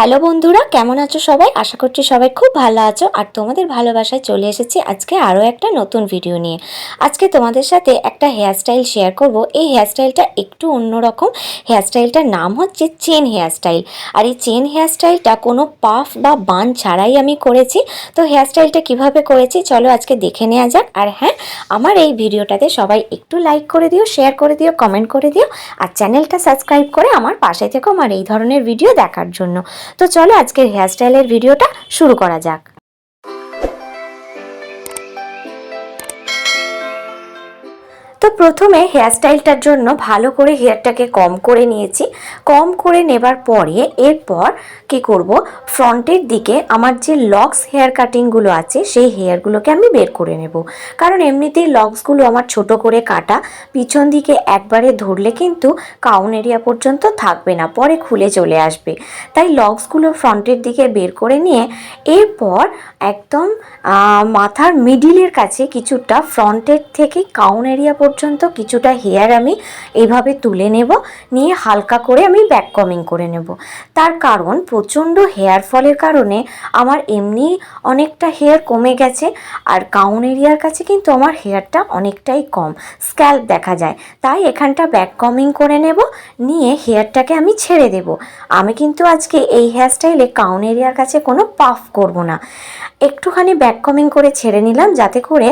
Hello বন্ধুরা, কেমন আছো সবাই? আশা করছি সবাই খুব ভালো আছো। আর তোমাদের ভালোবাসায় চলে এসেছি আজকে আরও একটা নতুন ভিডিও নিয়ে। আজকে তোমাদের সাথে একটা হেয়ারস্টাইল শেয়ার করব। এই হেয়ারস্টাইলটা একটু অন্যরকম হেয়ারস্টাইলটার নাম হচ্ছে চেন হেয়ারস্টাইল আর এই চেন হেয়ারস্টাইলটা কোনো পাফ বা বান ছাড়াই আমি করেছি। তো হেয়ারস্টাইলটা কীভাবে করেছি? চলো আজকে দেখে নেওয়া যাক। আর হ্যাঁ আমার এই ভিডিওটাতে সবাই একটু লাইক করে দিও শেয়ার করে দিও কমেন্ট করে দিও। আর চ্যানেলটা সাবস্ক্রাইব করে আমার পাশে থেকো আমার এই ধরনের ভিডিও দেখার জন্য। তো চলো আজকের হেয়ারস্টাইলের ভিডিওটা শুরু করা যাক। তো প্রথমে হেয়ারস্টাইলটার জন্য ভালো করে হেয়ারটাকে কম করে নিয়েছি। কম করে নেবার পরে এরপর কি করব? ফ্রন্টের দিকে আমার যে লক্স হেয়ার কাটিংগুলো আছে, সেই হেয়ারগুলোকে আমি বের করে নেব। কারণ এমনিতেই লক্সগুলো আমার ছোট করে কাটা, পিছন দিকে একবারে ধরলে কিন্তু কাউন এরিয়া পর্যন্ত থাকবে না, পরে খুলে চলে আসবে। তাই লক্সগুলো ফ্রন্টের দিকে বের করে নিয়ে এরপর একদম মাথার মিডিলের কাছে কিছুটা ফ্রন্টের থেকে কাউন এরিয়া কিছুটা হেয়ার আমি এইভাবে তুলে নেব, নিয়ে হালকা করে আমি ব্যাক কমিং করে নেব। তার কারণ প্রচণ্ড হেয়ার ফলের কারণে আমার এমনি অনেকটা হেয়ার কমে গেছে, আর কাউন এরিয়ার কাছে কিন্তু আমার হেয়ারটা অনেকটাই কম স্ক্যাল্প দেখা যায়। তাই এখানটা ব্যাক কমিং করে নেব, নিয়ে হেয়ারটাকে আমি ছেড়ে দেব। আমি কিন্তু আজকে এই হেয়ারস্টাইলে কাউন এরিয়ার কাছে কোনো পাফ করব না। একটুখানি ব্যাক কমিং করে ছেড়ে নিলাম, যাতে করে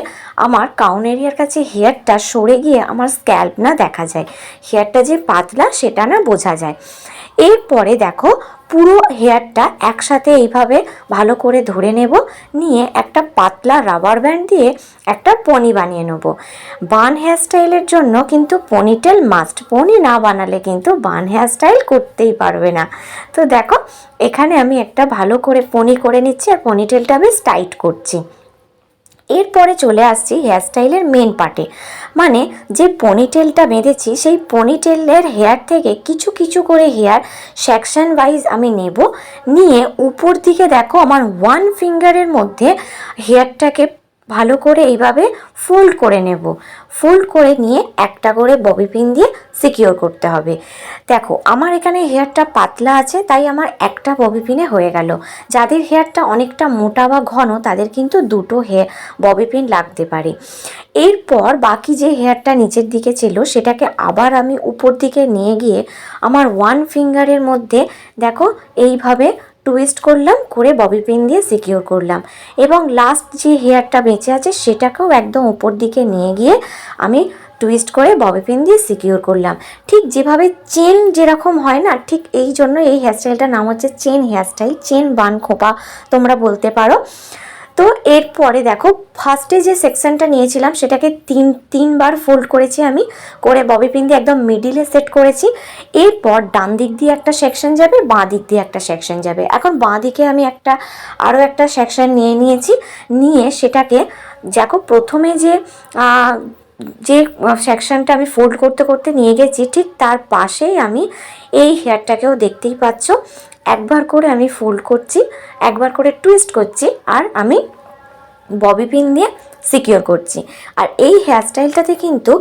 আমার কাউন এরিয়ার কাছে হেয়ারটা সরে গিয়ে আমার স্ক্যাল্প না দেখা যায়। হেয়ারটা যে পাতলা, সেটা না বোঝা যায়। এরপরে দেখো, পুরো হেয়ারটা একসাথে এইভাবে ভালো করে ধরে নেব, নিয়ে একটা পাতলা রাবার ব্যান্ড দিয়ে একটা পনি বানিয়ে নেব। বান হেয়ারস্টাইলের জন্য কিন্তু পনিটেল মাস্ট পনি না বানালে কিন্তু বান হেয়ারস্টাইল করতেই পারবে না। তো দেখো, এখানে আমি একটা ভালো করে পনি করে নিচ্ছি আর পনিটেলটা বেশ টাইট করছি। এরপরে চলে আসছি হেয়ারস্টাইলের মেন পার্টে মানে যে পনিটেলটা বেঁধেছি, সেই পনিটেলের হেয়ার থেকে কিছু কিছু করে হেয়ার সেকশন ওয়াইজ আমি নেব। নিয়ে উপর দিকে দেখো আমার ওয়ান ফিঙ্গারের মধ্যে হেয়ারটাকে ভালো করে এইভাবে ফোল্ড করে নেব। ফোল্ড করে নিয়ে একটা করে ববি পিন দিয়ে সিকিওর করতে হবে। দেখো, আমার এখানে হেয়ারটা পাতলা আছে, তাই আমার একটা ববি পিনে হয়ে গেল। যাদের হেয়ারটা অনেকটা মোটা বা ঘন, তাদের কিন্তু দুটো হেয়ার ববি পিন লাগতে পারে। এরপর বাকি যে হেয়ারটা নিচের দিকে ছিল, সেটাকে আবার আমি উপর দিকে নিয়ে গিয়ে আমার ওয়ান ফিঙ্গারের মধ্যে, দেখো, এইভাবে টুইস্ট করলাম, করে ববি পিন দিয়ে সিকিওর করলাম। এবং লাস্ট যে হেয়ারটা বেঁচে আছে, সেটাকেও একদম উপর দিকে নিয়ে গিয়ে আমি টুইস্ট করে ববি পিন দিয়ে সিকিওর করলাম। ঠিক যেভাবে চেন যেরকম হয় না, ঠিক এই জন্য এই হেয়ারস্টাইলটার নাম হচ্ছে চেন হেয়ারস্টাইল চেন বান খোপা তোমরা বলতে পারো। তো এরপরে দেখো ফার্স্টে যে সেকশনটা নিয়েছিলাম, সেটাকে তিন, তিনবার ফোল্ড করেছি আমি, করে ববি পিন দিয়ে একদম মিডিলে সেট করেছি। এরপর ডান দিক দিয়ে একটা সেকশন যাবে, বাঁ দিক দিয়ে একটা সেকশন যাবে। এখন বাঁ দিকে আমি একটা, আরও একটা সেকশন নিয়ে নিয়েছি, নিয়ে সেটাকে দেখো, প্রথমে যে যে সেকশনটা আমি ফোল্ড করতে করতে নিয়ে গেছি, ঠিক তার পাশেই আমি এই হেয়ারটাকেও দেখতেই পাচ্ছ। একবার করে আমি ফোল্ড করছি, একবার করে টুইস্ট করছি আর আমি ববি পিন দিয়ে সিকিওর করছি। আর এই হেয়ারস্টাইলটাতে কিন্তু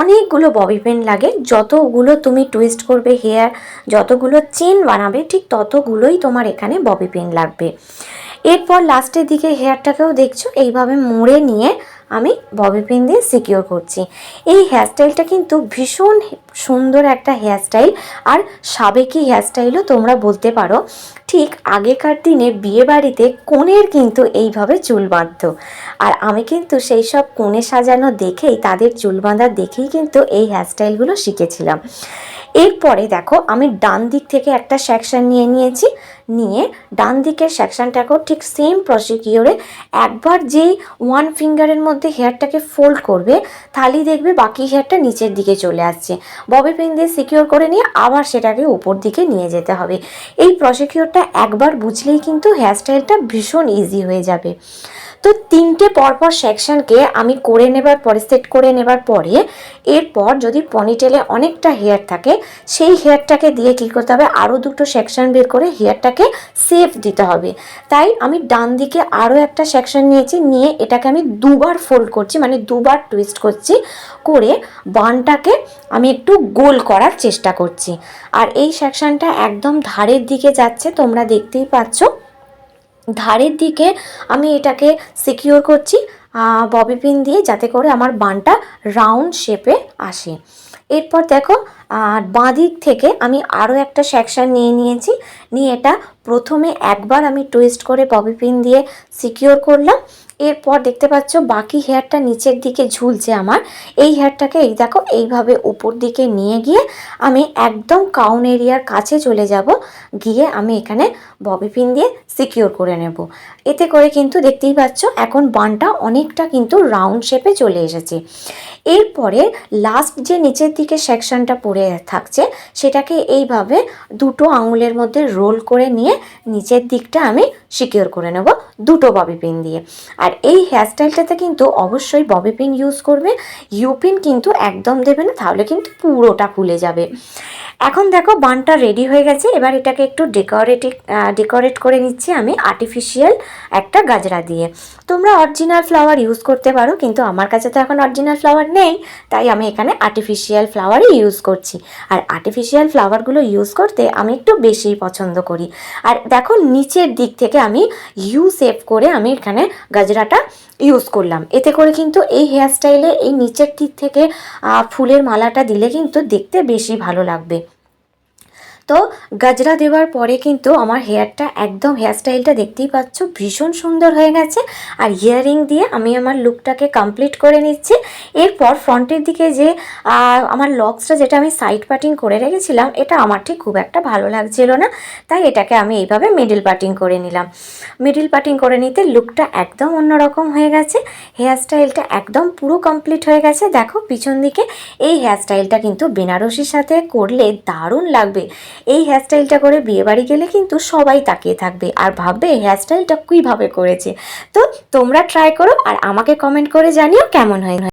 অনেকগুলো ববি পেন লাগে, যতগুলো তুমি টুইস্ট করবে হেয়ার যতগুলো চেন বানাবে, ঠিক ততগুলোই তোমার এখানে ববি পেন লাগবে। এরপর লাস্টের দিকে হেয়ারটাকেও দেখছ, এইভাবে মুড়ে নিয়ে আমি ববি পিন দিয়ে সিকিওর করছি। এই হেয়ারস্টাইলটা কিন্তু ভীষণ সুন্দর একটা হেয়ারস্টাইল আর সাবেকি হেয়ারস্টাইলও তোমরা বলতে পারো। ঠিক আগেকার দিনে বিয়ে বাড়িতে কনের কিন্তু এইভাবে চুল বাঁধতো। আর আমি কিন্তু সেই সব কোণে সাজানো দেখেই, তাদের চুল বাঁধা দেখেই কিন্তু এই হেয়ারস্টাইলগুলো শিখেছিলাম। এরপরে দেখো, আমি ডান দিক থেকে একটা সেকশন নিয়ে নিয়েছি। নিয়ে ডান দিকের সেকশনটাকেও ঠিক সেম প্রসিকিওরে একবার যেই ওয়ান ফিঙ্গারের মধ্যে হেয়ারটাকে ফোল্ড করবে, তাহলেই দেখবে বাকি হেয়ারটা নিচের দিকে চলে আসছে। ববি পিন দিয়ে সিকিওর করে নিয়ে আবার সেটাকে উপর দিকে নিয়ে যেতে হবে। এই প্রসিকিওরটা একবার বুঝলেই কিন্তু হেয়ারস্টাইলটা ভীষণ ইজি হয়ে যাবে। তো তিনটে পরপর সেকশনকে আমি করে নেবার পরে সেট করে নেবার পরে, এরপর যদি পনিটেলে অনেকটা হেয়ার থাকে, সেই হেয়ারটাকে দিয়ে কী করতে হবে? আরও দুটো সেকশন বের করে হেয়ারটাকে সেফ দিতে হবে। তাই আমি ডান দিকে আরও একটা সেকশন নিয়েছি, নিয়ে এটাকে আমি দুবার ফোল্ড করছি মানে দুবার টুইস্ট করছি, করে বানটাকে আমি একটু গোল করার চেষ্টা করছি। আর এই সেকশনটা একদম ধারের দিকে যাচ্ছে, তোমরা দেখতেই পাচ্ছ। ধারের দিকে আমি এটাকে সিকিওর করছি ববি পিন দিয়ে যাতে করে আমার বানটা রাউন্ড শেপে আসে। এরপর দেখো বাঁ দিক থেকে আমি আরও একটা সেকশান নিয়ে নিয়েছি, নিয়ে এটা প্রথমে একবার আমি টুইস্ট করে ববি পিন দিয়ে সিকিওর করলাম। এরপর দেখতে পাচ্ছ বাকি হেয়ারটা নিচের দিকে ঝুলছে আমার। এই হেয়ারটাকে এই দেখো, এইভাবে উপর দিকে নিয়ে গিয়ে আমি একদম কাউন এরিয়ার কাছে চলে যাব। গিয়ে আমি এখানে ববি পিন দিয়ে সিকিওর করে নেব। এতে করে কিন্তু দেখতেই পাচ্ছ এখন বানটা অনেকটা কিন্তু রাউন্ড শেপে চলে এসেছে। এরপরে লাস্ট যে নিচের দিকে সেকশনটা পড়ে থাকছে, সেটাকে এইভাবে দুটো আঙুলের মধ্যে রোল করে নিয়ে নিচের দিকটা আমি সিকিওর করে নেব দুটো ববি পিন দিয়ে। আর এই হেয়ারস্টাইলটাতে কিন্তু অবশ্যই ববি পিন ইউজ করবে। ইউ পিন কিন্তু একদম দেবে না, তাহলে কিন্তু পুরোটা খুলে যাবে। এখন দেখো বানটা রেডি হয়ে গেছে, এবার এটাকে একটু ডেকোরেটিভ ডেকোরেট করে নিচ্ছি আমি আর্টিফিশিয়াল একটা গাজরা দিয়ে। তোমরা অরিজিনাল ফ্লাওয়ার ইউজ করতে পারো, কিন্তু আমার কাছে তো এখন অরিজিনাল ফ্লাওয়ার নেই, তাই আমি এখানে আর্টিফিশিয়াল ফ্লাওয়ারই ইউজ করছি। আর আর্টিফিশিয়াল ফ্লাওয়ারগুলো ইউজ করতে আমি একটু বেশিই পছন্দ করি। আর দেখো নিচের দিক থেকে আমি ইউ সেভ করে আমি এখানে গাজরাটা ইউজ করলাম। এতে করে কিন্তু এই হেয়ারস্টাইলে এই নিচের দিক থেকে ফুলের মালাটা দিলে কিন্তু দেখতে বেশি ভালো লাগবে। তো গাজরা দেওয়ার পরে কিন্তু আমার হেয়ারটা একদম হেয়ারস্টাইলটা দেখতেই পাচ্ছ, ভীষণ সুন্দর হয়ে গেছে। আর ইয়াররিং দিয়ে আমি আমার লুকটাকে কমপ্লিট করে নিচ্ছি। এরপর ফ্রন্টের দিকে যে আমার লক্সটা যেটা আমি সাইড পাটিং করে রেখেছিলাম, এটা আমার ঠিক খুব একটা ভালো লাগছিল না। তাই এটাকে আমি এইভাবে মিডিল পাটিং করে নিলাম। মিডিল পাটিং করে নিতে লুকটা একদম অন্যরকম হয়ে গেছে। হেয়ারস্টাইলটা একদম পুরো কমপ্লিট হয়ে গেছে। দেখো, পিছন দিকে এই হেয়ারস্টাইলটা কিন্তু বেনারসির সাথে করলে দারুণ লাগবে। এই হেয়ারস্টাইলটা করে বিয়েবাড়ি গেলে কিন্তু সবাই তাকিয়ে থাকবে আর ভাববে হেয়ারস্টাইলটা কীভাবে করেছে? তো তোমরা ট্রাই করো আর আমাকে কমেন্ট করে জানিও কেমন হয়।